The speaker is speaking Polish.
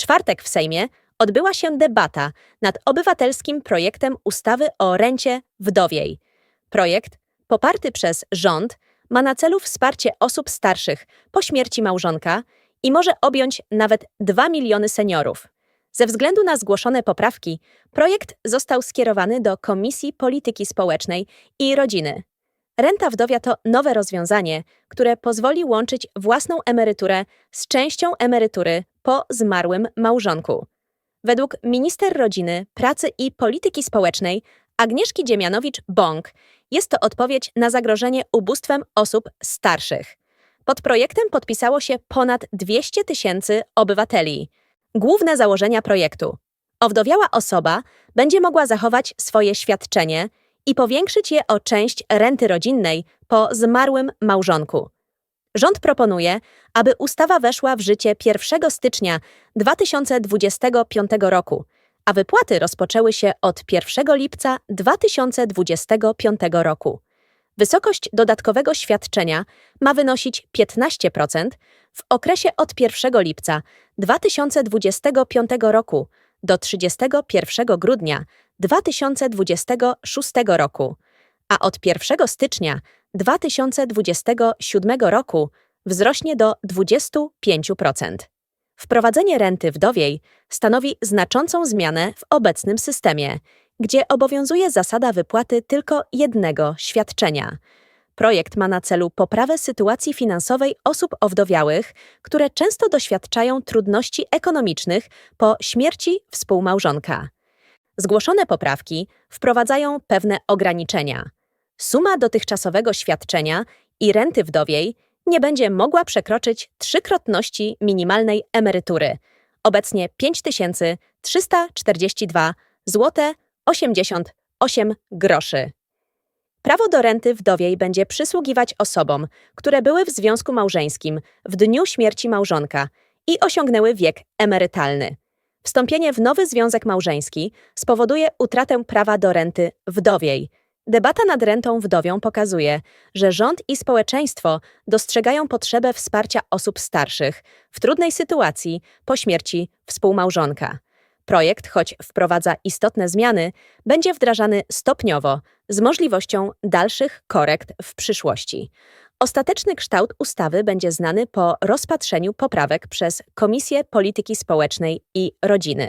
czwartek w Sejmie odbyła się debata nad obywatelskim projektem ustawy o rencie wdowiej. Projekt, poparty przez rząd, ma na celu wsparcie osób starszych po śmierci małżonka i może objąć nawet 2 miliony seniorów. Ze względu na zgłoszone poprawki, projekt został skierowany do Komisji Polityki Społecznej i Rodziny. Renta wdowia to nowe rozwiązanie, które pozwoli łączyć własną emeryturę z częścią emerytury po zmarłym małżonku. Według minister rodziny, pracy i polityki społecznej Agnieszki Dziemianowicz-Bąk jest to odpowiedź na zagrożenie ubóstwem osób starszych. Pod projektem podpisało się ponad 200 tysięcy obywateli. Główne założenia projektu. Owdowiała osoba będzie mogła zachować swoje świadczenie i powiększyć je o część renty rodzinnej po zmarłym małżonku. Rząd proponuje, aby ustawa weszła w życie 1 stycznia 2025 roku, a wypłaty rozpoczęły się od 1 lipca 2025 roku. Wysokość dodatkowego świadczenia ma wynosić 15% w okresie od 1 lipca 2025 roku do 31 grudnia 2026 roku, a od 1 stycznia 2027 roku wzrośnie do 25%. Wprowadzenie renty wdowiej stanowi znaczącą zmianę w obecnym systemie, gdzie obowiązuje zasada wypłaty tylko jednego świadczenia. Projekt ma na celu poprawę sytuacji finansowej osób owdowiałych, które często doświadczają trudności ekonomicznych po śmierci współmałżonka. Zgłoszone poprawki wprowadzają pewne ograniczenia. Suma dotychczasowego świadczenia i renty wdowiej nie będzie mogła przekroczyć trzykrotności minimalnej emerytury, obecnie 5342 zł 88 groszy. Prawo do renty wdowiej będzie przysługiwać osobom, które były w związku małżeńskim w dniu śmierci małżonka i osiągnęły wiek emerytalny. Wstąpienie w nowy związek małżeński spowoduje utratę prawa do renty wdowiej. Debata nad rentą wdowią pokazuje, że rząd i społeczeństwo dostrzegają potrzebę wsparcia osób starszych w trudnej sytuacji po śmierci współmałżonka. Projekt, choć wprowadza istotne zmiany, będzie wdrażany stopniowo z możliwością dalszych korekt w przyszłości. Ostateczny kształt ustawy będzie znany po rozpatrzeniu poprawek przez Komisję Polityki Społecznej i Rodziny.